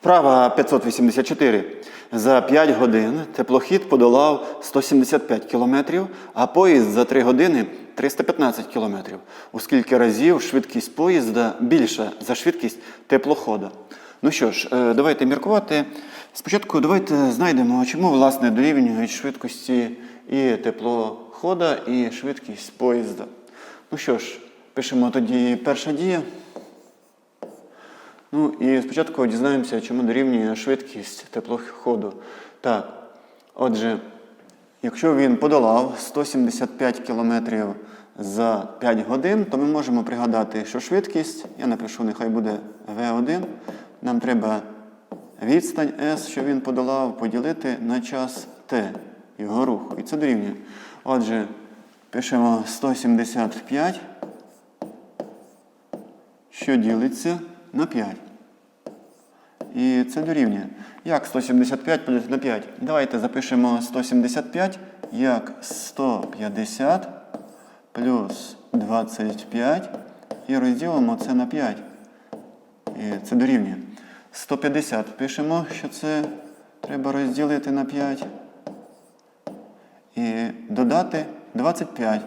Вправа 584. За 5 годин теплохід подолав 175 км, а поїзд за 3 години 315 км. У скільки разів швидкість поїзда більша за швидкість теплохода. Ну що ж, е, давайте міркувати. Спочатку давайте знайдемо, чому власне дорівнюють швидкості і теплохода, і швидкість поїзда. Ну що ж, пишемо тоді перша дія. Ну і спочатку дізнаємося, чому дорівнює швидкість теплоходу. Так, отже, якщо він подолав 175 км за 5 годин, то ми можемо пригадати, що швидкість, я напишу, нехай буде V1, нам треба відстань S, що він подолав, поділити на час T, його руху. І це дорівнює. Отже, пишемо 175 що ділиться на 5. І це дорівнює. Як 175 поділити на 5? Давайте запишемо 175 як 150 плюс 25 і розділимо це на 5. І це дорівнює. 150 пишемо, що це треба розділити на 5. І додати 25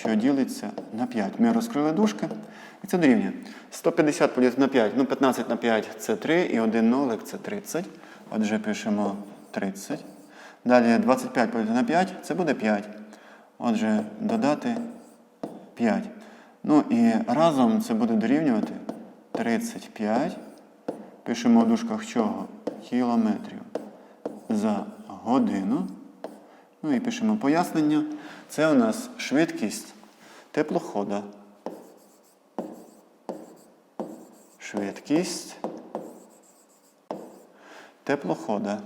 що ділиться на 5. Ми розкрили дужки, і це дорівнює. 150 поділити на 5. Ну, 15 на 5 це 3, і 1 нолик це 30. Отже, пишемо 30. Далі 25 поділити на 5 це буде 5. Отже, додати 5. Ну і разом це буде дорівнювати 35. Пишемо в дужках чого? Кілометрів за годину. Ну і пишемо пояснення. Це у нас швидкість теплохода. Швидкість теплохода.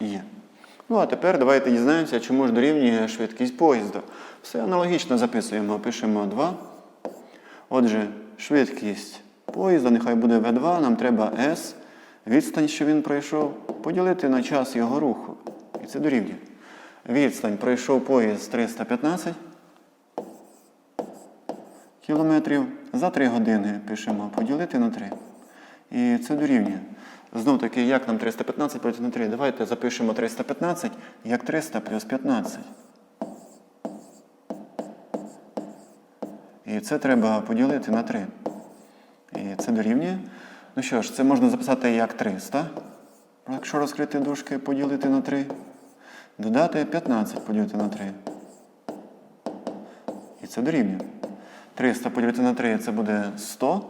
Є. Ну, а тепер давайте дізнаємося, чому ж дорівнює швидкість поїзда. Все аналогічно записуємо, пишемо 2. Отже, швидкість поїзда, нехай буде V2, нам треба S, відстань, що він пройшов, поділити на час його руху. І це дорівнює. Відстань пройшов поїзд 315 кілометрів. За 3 години пишемо поділити на 3. І це дорівнює. Знов таки, як нам 315 поділити на 3? Давайте запишемо 315 як 300 плюс 15. І це треба поділити на 3. І це дорівнює. Ну що ж, це можна записати як 300. Якщо розкрити дужки, поділити на 3. Додати 15 поділити на 3. І це дорівнює. 300 поділити на 3 це буде 100.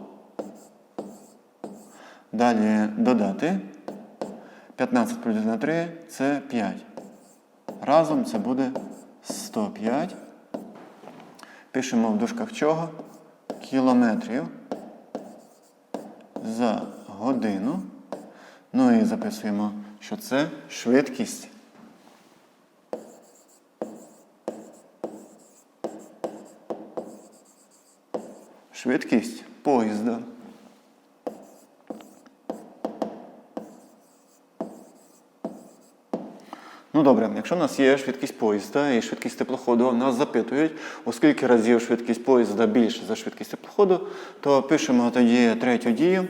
Далі додати. 15 поділити на 3 це 5. Разом це буде 105. Пишемо в дужках чого? Кілометрів за годину. Ну і записуємо, що це швидкість. Швидкість поїзда. Ну добре, якщо в нас є швидкість поїзда і швидкість теплоходу, нас запитують, у скільки разів швидкість поїзда більше за швидкість теплоходу, то пишемо тоді третю дію.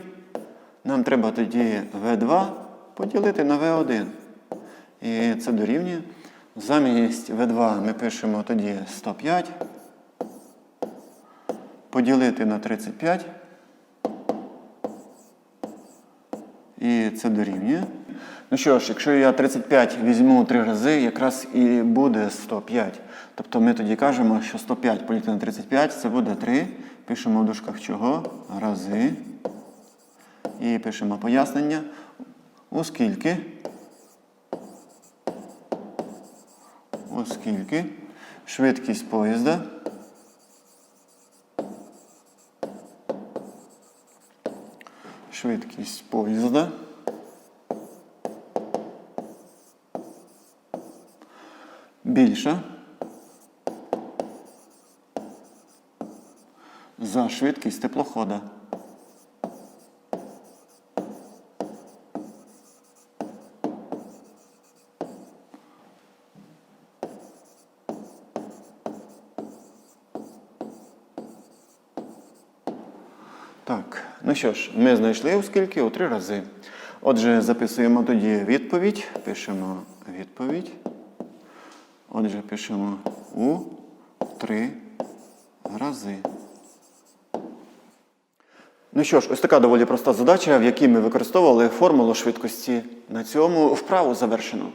Нам треба тоді V2 поділити на V1. І це дорівнює. Замість V2 ми пишемо тоді 105. Поділити на 35. І це дорівнює. Ну що ж, якщо я 35 візьму три рази, якраз і буде 105. Тобто ми тоді кажемо, що 105 поділити на 35 це буде 3. Пишемо в дужках чого? Рази. І пишемо пояснення. Оскільки. Оскільки швидкість поїзда. Швидкість поїзда. Більше за швидкість теплохода. Так, ну що ж, ми знайшли оскільки у три рази. Отже, записуємо тоді відповідь, пишемо відповідь. Отже, пишемо у три рази. Ну що ж, ось така доволі проста задача, в якій ми використовували формулу швидкості. На цьому вправу завершено.